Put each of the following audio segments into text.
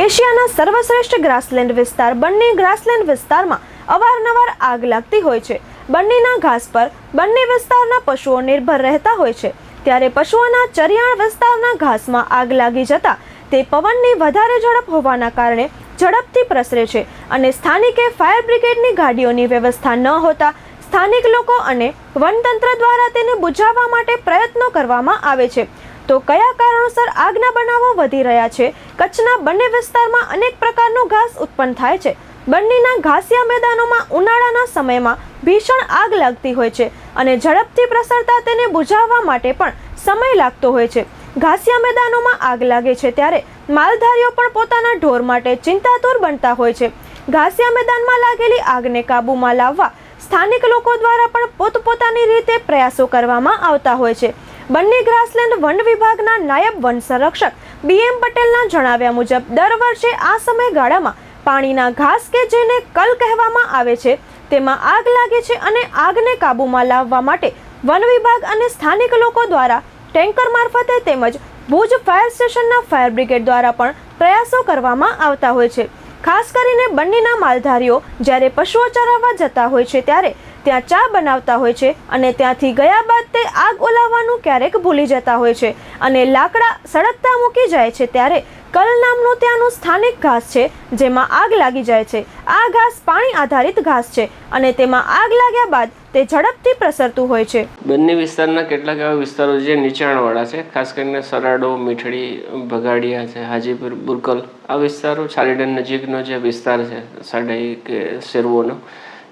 એશિયાના સર્વશ્રેષ્ઠ ગ્રાસલેન્ડ વિસ્તાર બંને ગ્રાસલેન્ડ વિસ્તારમાં અવારનવાર આગ લાગતી હોય છે. બંનેના ઘાસ પર બંને વિસ્તારના પશુઓ નિર્ભર રહેતા હોય છે. ત્યારે પશુઓના ચરિયાણ વિસ્તારના ઘાસમાં આગ લાગી જતા તે પવનની વધારે ઝડપ હોવાના કારણે ઝડપથી પ્રસરે છે અને સ્થાનિકે ફાયર બ્રિગેડની ગાડીઓની વ્યવસ્થા ન હોતા સ્થાનિક લોકો અને વનતંત્ર દ્વારા તેને બુઝાવવા માટે પ્રયત્નો કરવામાં આવે છે. તો કયા કારણોસર આગના બનાવો વધી રહ્યા છે? કચ્છના બંને વિસ્તારમાં અનેક પ્રકારનો ઘાસ ઉત્પન્ન થાય છે. બંનેના ઘાસિયા મેદાનોમાં ઉનાળાના સમયમાં ભીષણ આગ લાગતી હોય છે અને ઝડપથી પ્રસરતા તેને બુઝાવવા માટે પણ સમય લાગતો હોય છે. ઘાસિયા મેદાનોમાં આગ લાગે છે ત્યારે માલધારીઓ પણ પોતાના ઢોર માટે ચિંતાતુર બનતા હોય છે. ઘાસિયા મેદાનમાં લાગેલી આગને કાબૂમાં લાવવા સ્થાનિક લોકો દ્વારા પણ પોતપોતાની રીતે પ્રયાસો કરવામાં આવતા હોય છે. બંને ગ્રાસલેન્ડ વન વિભાગના નાયબ વન સંરક્ષક બીએમ પટેલના જણાવ્યા મુજબ, દર વર્ષે આ સમયગાળામાં પાણીના ઘાસ કે જેને કલ કહેવામાં આવે છે, તેમાં આગ લાગે છે અને આગને કાબૂમાં લાવવા માટે વન વિભાગ અને સ્થાનિક લોકો દ્વારા ટેન્કર મારફતે તેમજ ભુજ ફાયર સ્ટેશનના ફાયર બ્રિગેડ દ્વારા પણ પ્રયાસો કરવામાં આવતા હોય છે. ખાસ કરીને બંનેના માલધારીઓ જ્યારે પશુઓ ચરાવવા જતા હોય છે ત્યારે ત્યાં ચા બનાવતા હોય છે અને ત્યાંથી ગયા બાદ તે આગ ઓલાવવાનું ક્યારેક ભૂલી જતા હોય છે. અને લાકડા સળગતા મૂકી જાય છે ત્યારે કલ નામનું ત્યાંનું સ્થાનિક ઘાસ છે, જેમાં આગ લાગી જાય છે. આ ઘાસ પાણી આધારિત ઘાસ છે અને તેમાં આગ લાગ્યા બાદ તે ઝડપથી પ્રસરતું હોય છે. બંને વિસ્તારના કેટલાક એવા વિસ્તારો જે નીચાણવાળા છે, ખાસ કરીને સરાડો, મીઠડી, ભગાડિયા છે, હાજીપુર, બુરકલ. આ વિસ્તારો છાલીડન નજીકનો જે વિસ્તાર છે સાડાઈ કે શેરવોનો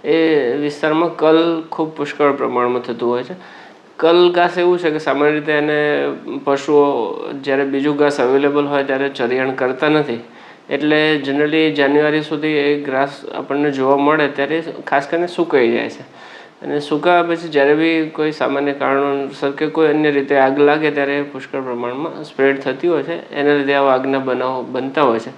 એ વિસ્તારમાં કલ ખૂબ પુષ્કળ પ્રમાણમાં થતું હોય છે. કલ ઘાસ એવું છે કે સામાન્ય રીતે એને પશુઓ જ્યારે બીજું ઘાસ અવેલેબલ હોય ત્યારે ચરિયાણ કરતા નથી. એટલે જનરલી જાન્યુઆરી સુધી એ ઘાસ આપણને જોવા મળે ત્યારે ખાસ કરીને સુકાઈ જાય છે. અને સુકાવા પછી જ્યારે બી કોઈ સામાન્ય કારણોસર કે કોઈ અન્ય રીતે આગ લાગે ત્યારે પુષ્કળ પ્રમાણમાં સ્પ્રેડ થતી હોય છે. એના લીધે આવા આગના બનાવો બનતા હોય છે.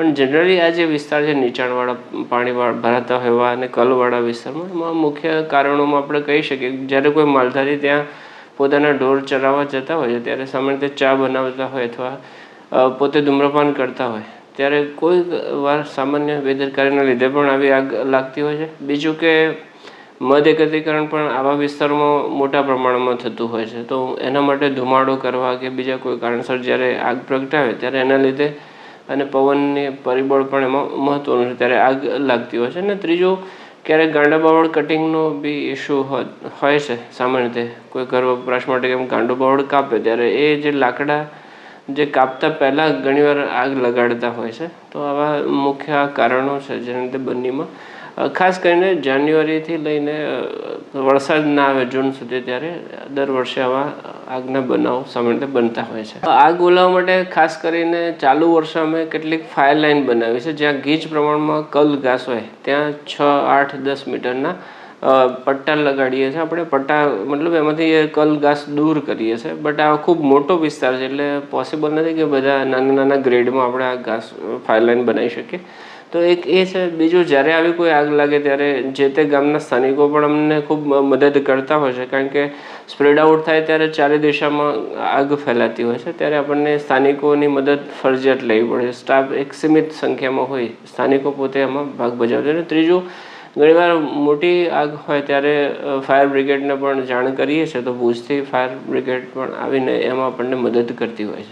પણ જનરલી આ જે વિસ્તાર છે, નીચાણવાળા પાણીવાળા, ભરાતા હોવા અને કલવાળા વિસ્તારમાં, એમાં મુખ્ય કારણોમાં આપણે કહી શકીએ જ્યારે કોઈ માલધારી ત્યાં પોતાના ઢોર ચરાવવા જતા હોય છે, ત્યારે સામાન્ય રીતે ચા બનાવતા હોય અથવા પોતે ધૂમ્રપાન કરતા હોય, ત્યારે કોઈ વાર સામાન્ય બેદરકારીના લીધે પણ આવી આગ લાગતી હોય છે. બીજું કે, મધ એકત્રીકરણ પણ આવા વિસ્તારોમાં મોટા પ્રમાણમાં થતું હોય છે. તો એના માટે ધુમાડો કરવા કે બીજા કોઈ કારણસર જ્યારે આગ પ્રગટાવે, ત્યારે એના લીધે અને પવનની પરિબળ પણ એમાં મહત્વનું છે, ત્યારે આગ લાગતી હોય છે. અને ત્રીજું, ક્યારેક ગાંડા બાવળ કટિંગનો બી ઇસ્યુ હોય છે, સામાન્ય રીતે. કોઈ ઘર વપરાશ માટે કેમ ગાંડો બાવળ કાપે, ત્યારે એ જે લાકડા જે કાપતા પહેલાં ઘણીવાર આગ લગાડતા હોય છે. તો આવા મુખ્ય કારણો છે, જેના લીધે બંનેમાં ખાસ કરીને જાન્યુઆરીથી લઈને વરસાદ ના આવે જૂન સુધી ત્યારે દર વર્ષે આવા આગના બનાવ સામાન્ય બનતા હોય છે. આગ ઓલાવવા માટે ખાસ કરીને ચાલુ વર્ષે અમે કેટલીક ફાયર લાઇન બનાવી છે, જ્યાં ગીચ પ્રમાણમાં કલ ઘાસ હોય, ત્યાં છ, આઠ, દસ મીટરના પટ્ટા લગાડીએ છીએ. આપણે પટ્ટા, મતલબ એમાંથી એ કલ ઘાસ દૂર કરીએ છીએ, બટ આ ખૂબ મોટો વિસ્તાર છે, એટલે પોસિબલ નથી કે બધા નાના નાના ગ્રેડમાં આપણે આ ઘાસ ફાયર લાઇન બનાવી શકીએ. તો એક એ છે, બીજું જ્યારે આવી કોઈ આગ લાગે ત્યારે જે તે ગામના સ્થાનિકો પણ અમને ખૂબ મદદ કરતા હોય છે. કારણ કે સ્પ્રેડ આઉટ થાય ત્યારે ચારે દિશામાં આગ ફેલાતી હોય છે. ત્યારે આપણને સ્થાનિકોની મદદ ફરજિયાત લેવી પડે છે. સ્ટાફ એક સીમિત સંખ્યામાં હોય, સ્થાનિકો પોતે એમાં ભાગ ભજવતા હોય. અને ત્રીજું, ઘણીવાર મોટી આગ હોય ત્યારે ફાયર બ્રિગેડને પણ જાણ કરીએ છીએ તો ભુજથી ફાયર બ્રિગેડ પણ આવીને એમાં આપણને મદદ કરતી હોય છે.